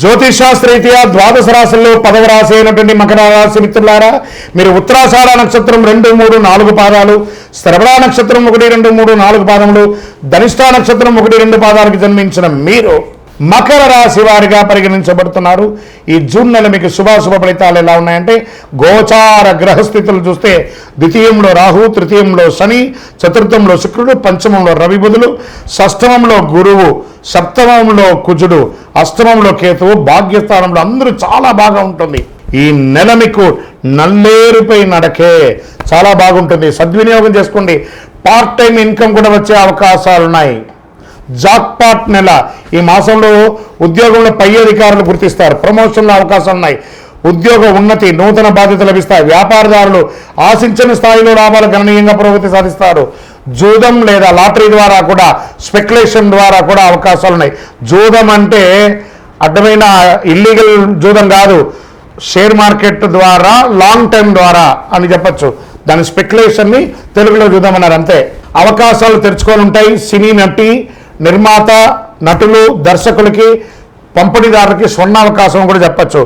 జ్యోతిషాస్త్రీత్యా ద్వాదశ రాశుల్లో పదవ రాశి అయినటువంటి మకర రాశి మిత్రులారా మీరు ఉత్తరాషాఢ నక్షత్రం రెండు మూడు నాలుగు పాదాలు శ్రవణ నక్షత్రం ఒకటి రెండు మూడు నాలుగు పాదములు ధనిష్ట నక్షత్రం ఒకటి రెండు పాదాలకు జన్మించిన మీరు మకర రాశి వారిగా పరిగణించబడుతున్నారు. ఈ జూన్ నెల మీకు శుభాశుభ ఫలితాలు ఎలా ఉన్నాయంటే గోచార గ్రహస్థితులు చూస్తే ద్వితీయంలో రాహు తృతీయంలో శని చతుర్థంలో శుక్రుడు పంచమంలో రవి బుధులు షష్టమంలో గురువు సప్తమంలో కుజుడు అష్టమంలో కేతువు భాగ్యస్థానంలో అందరూ చాలా బాగా ఉంటుంది. ఈ నెల మీకు నల్లేరుపై నడకే చాలా బాగుంటుంది. సద్వినియోగం చేసుకోండి. పార్ట్ టైం ఇన్కమ్ కూడా వచ్చే అవకాశాలు ఉన్నాయి జాక్పాట్ నెల. ఈ మాసంలో ఉద్యోగంలో పై అధికారులు గుర్తిస్తారు. ప్రమోషన్ల అవకాశాలు ఉన్నాయి. ఉద్యోగ ఉన్నతి నూతన బాధ్యత లభిస్తాయి. వ్యాపారదారులు ఆశించిన స్థాయిలో లాభాలు గణనీయంగా పురోగతి సాధిస్తారు. జూదం లేదా లాటరీ ద్వారా కూడా స్పెక్యులేషన్ ద్వారా కూడా అవకాశాలు ఉన్నాయి. జూదం అంటే అడ్డమైన ఇల్లీగల్ జూదం కాదు. షేర్ మార్కెట్ ద్వారా లాంగ్ టైం ద్వారా అని చెప్పొచ్చు. దాని స్పెక్యులేషన్ని తెలుగులో చూద్దామన్నారు. అంతే. అవకాశాలు తెరుచుకొని ఉంటాయి. సినీ నటి నిర్మాత నటులు దర్శకులకి పంపిణీదారులకి స్వర్ణ అవకాశం కూడా చెప్పొచ్చు.